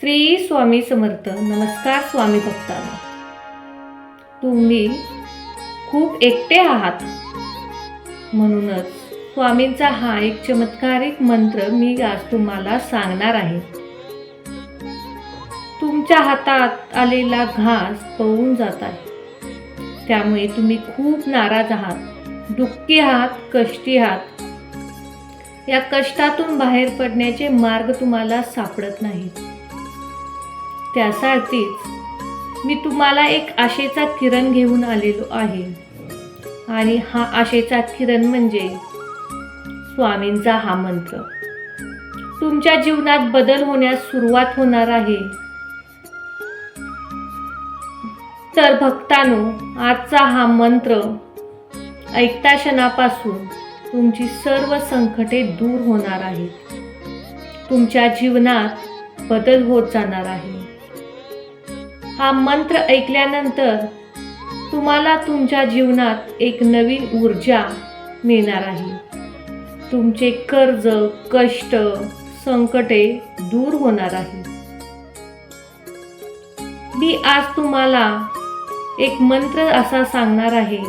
श्री स्वामी समर्थ. नमस्कार स्वामी भक्तांना. तुम्ही खूप एकटे आहात. म्हणूनच स्वामींचा हा एक चमत्कारिक मंत्र मी आज तुम्हाला सांगणार आहे. तुमच्या हातात आलेला घास पळून जात आहे. त्यामुळे तुम्ही खूप नाराज आहात. दुःखी आहात कष्टी आहात. या कष्टातून बाहेर पडण्याचे मार्ग तुम्हाला सापडत नाहीत. त्यासाठीच मी तुम्हाला एक आशेचा किरण घेऊन आलेलो आहे. आणि हा आशेचा किरण म्हणजे स्वामींचा हा मंत्र. तुमच्या जीवनात बदल होण्यास सुरुवात होणार आहे. तर भक्तानो आजचा हा मंत्र ऐकता क्षणापासून तुमची सर्व संकटे दूर होणार आहेत. तुमच्या जीवनात बदल होत जाणार आहे हा मंत्र ऐकल्यानंतर तुम्हाला तुमच्या जीवनात एक नवीन ऊर्जा मिळणार आहे. तुमचे कर्ज कष्ट संकटे दूर होणार आहे. मी आज तुम्हाला एक मंत्र असा सांगणार आहे.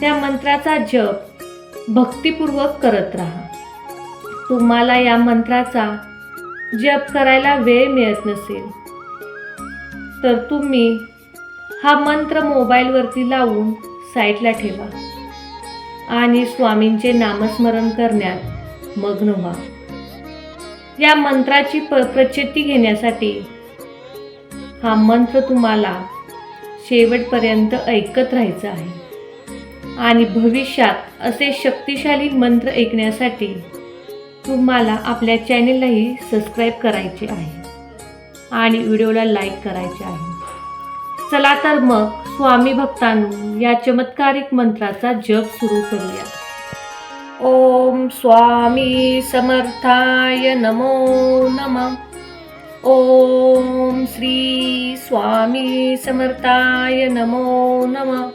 त्या मंत्राचा जप भक्तिपूर्वक करत राहा. तुम्हाला या मंत्राचा जप करायला वेळ मिळत नसेल. तर तुम्ही हा मंत्र मोबाईलवरती लावून साईटला ठेवा. आणि स्वामींचे नामस्मरण करण्यात मग्न व्हा. या मंत्राची प प्रचिती घेण्यासाठी हा मंत्र तुम्हाला शेवटपर्यंत ऐकत राहायचं आहे. आणि भविष्यात असे शक्तिशाली मंत्र ऐकण्यासाठी तुम्हाला आपल्या चॅनेललाही सबस्क्राईब करायचे आहे. आणि व्हिडिओला लाईक करायचे आहे. चला तर मग स्वामी भक्तांनो या चमत्कारिक मंत्राचा जप सुरू करूया. ओम स्वामी समर्थाय नमो नमः. ओम श्री स्वामी समर्थाय नमो नमः.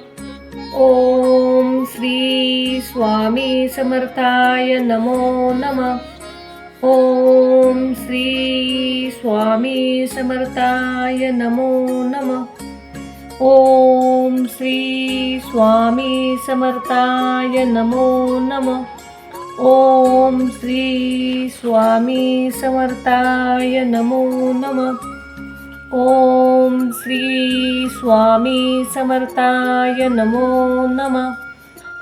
ओम श्री स्वामी समर्थाय नमो नमः. ओम श्री स्वामी समर्थाय नमो नमः। ओम श्री स्वामी समर्थाय नमो नमः। ओम श्री स्वामी समर्थाय नमो नमः। ओम श्री स्वामी समर्थाय नमो नमः।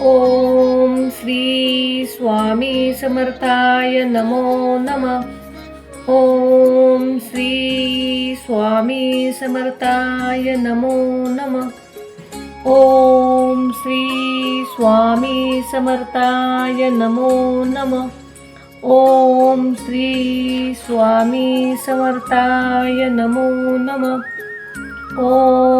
ओम श्री स्वामी समर्थाय नमो नमः. ओम श्री स्वामी समर्थाय नमो नमः. ओम श्री स्वामी समर्थाय नमो नमः. ओम श्री स्वामी समर्थाय नमो नमः.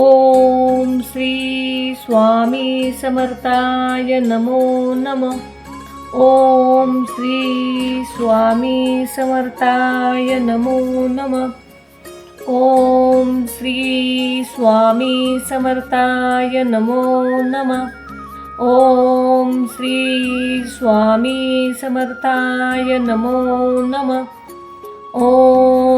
ओम श्री स्वामी समर्थाय नमो नमः। ओम श्री स्वामी समर्थाय नमो नमः। ओम श्री स्वामी समर्थाय नमो नमः। ओम श्री स्वामी समर्थाय नमो नमः। ओम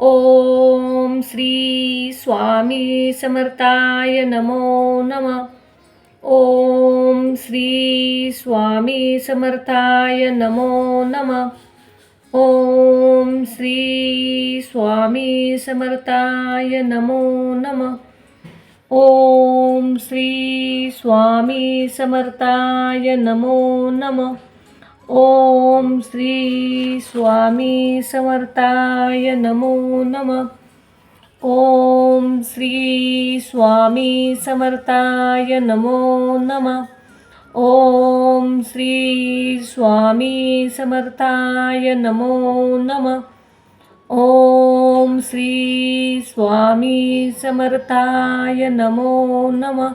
ओम श्री स्वामी समर्थाय नमो नम. ओम श्री स्वामी समर्थाय नमो नमः. ओम श्री स्वामी समर्थाय नमो नमः. ओम श्री स्वामी समर्थाय नमो नमः. ओम श्री स्वामी समर्थाय नमो नमः. ओम श्री स्वामी समर्थाय नमो नमः. ओम श्री स्वामी समर्थाय नमो नमः. ओम श्री स्वामी समर्थाय नमो नमः.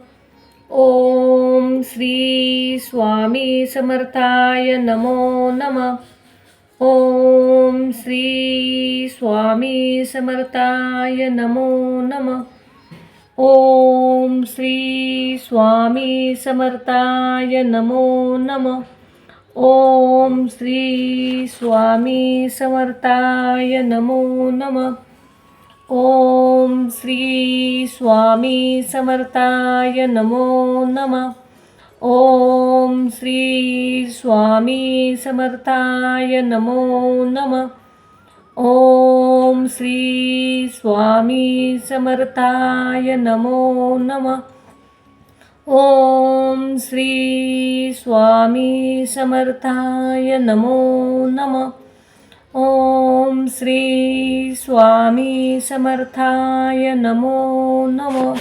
ओम श्री स्वामी समर्थाय नमो नम. ओम श्री स्वामी समर्थाय नमो नमः. ओम श्री स्वामी समर्थाय नमो नम. ओम श्री स्वामी समर्थाय नमो नमः. ओम श्री स्वामी समर्थाय नमो नमः. ओम श्री स्वामी समर्थाय नमो नमः. ओम श्री स्वामी समर्थाय नमो नमः. ओम श्री स्वामी समर्थाय नमो नमः. ओम श्री स्वामी समर्थाय नमो नमो।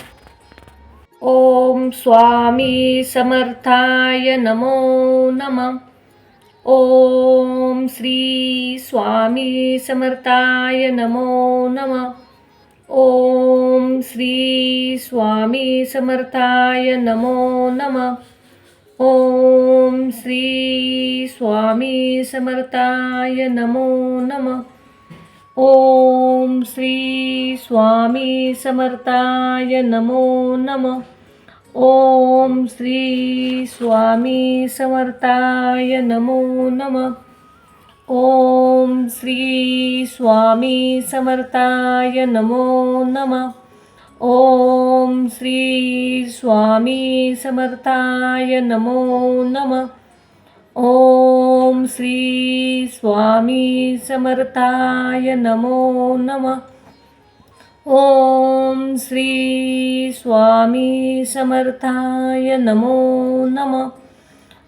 ओम स्वामी समर्थाय नमो नमः। ओम श्री स्वामी समर्थाय नमो नमः। ओम श्री स्वामी समर्थाय नमो नमः। ओम श्री स्वामी समर्थाय नमो नमः। ओम श्री स्वामी समर्थाय नमो नमः। ओम श्री स्वामी समर्थाय नमो नम। ओम श्री स्वामी समर्थाय नमो नमः। ओम श्री स्वामी समर्थाय नमो नमः. ओम श्री स्वामी समर्थाय नमो नमः. ओम श्री स्वामी समर्थाय नमो नमः.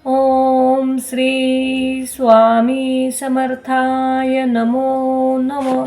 ओम श्री स्वामी समर्थाय नमो नमः.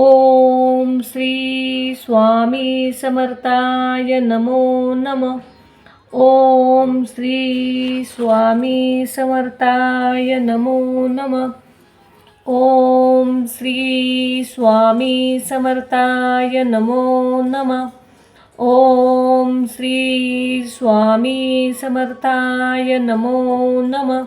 ओम श्री स्वामी समर्थाय नमो नमः। ओम श्री स्वामी समर्थाय नमो नम। ओम श्री स्वामी समर्थाय नमो नमः। ओम श्री स्वामी समर्थाय नमो नमः।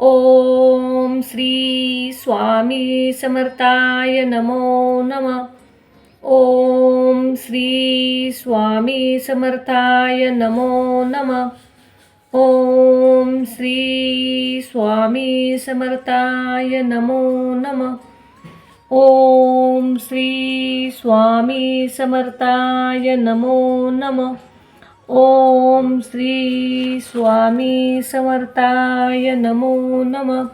ओम श्री स्वामी समर्थाय नमो नम. ओम श्री स्वामी समर्थाय नमो नमः. ओम श्री स्वामी समर्थाय नमो नमः. ओम श्री स्वामी समर्थाय नमो नमः. ओम श्री स्वामी समर्थाय नमो नमः.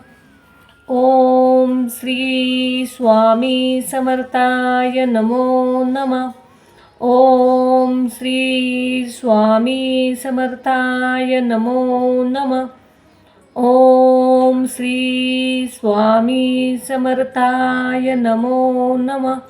ओम श्री स्वामी समर्थाय नमो नमः. ओम श्री स्वामी समर्थाय नमो नमः. ओम श्री स्वामी समर्थाय नमो नमः.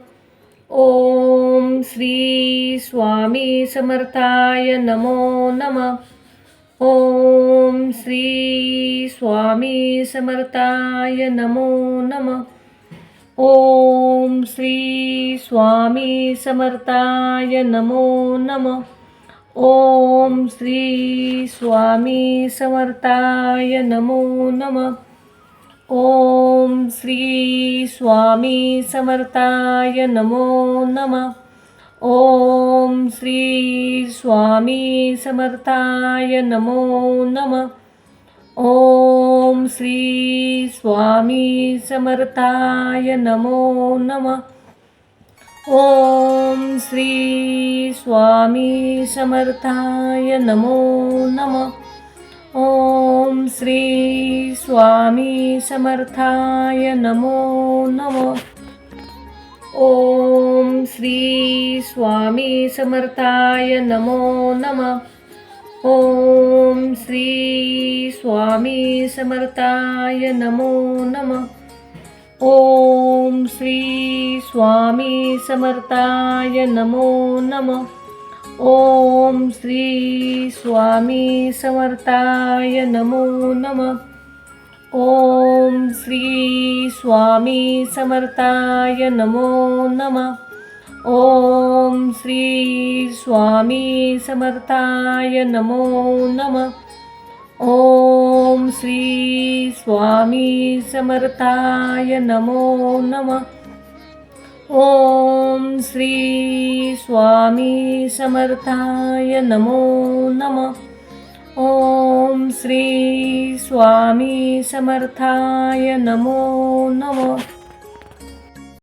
ओम श्री स्वामी समर्थाय नमो नम. ओम श्री स्वामी समर्थाय नमो नम. ओम श्री स्वामी समर्थाय नमो नम. ओम श्री स्वामी समर्थाय नमो नमः. ओम श्री स्वामी समर्थाय नमो नमः. ओम श्री स्वामी समर्थाय नमो नमः. ओम श्री स्वामी समर्थाय नमो नमः. ओम श्री स्वामी समर्थाय नमो नमः. ओम श्री स्वामी समर्थाय नमो नमः। ओम श्री स्वामी समर्थाय नमो नमः। ओम श्री स्वामी समर्थाय नमो नमः। ओम श्री स्वामी समर्थाय नमो नमः। ओम श्री स्वामी समर्थाय नमो नमः। ओम श्री स्वामी समर्थाय नमो नमः। ओम श्री स्वामी समर्थाय नमो नमः। ओम श्री स्वामी समर्थाय नमो नमः। ओम श्री स्वामी समर्थाय नमो नमः। ओम श्री स्वामी समर्थाय नमो नमः।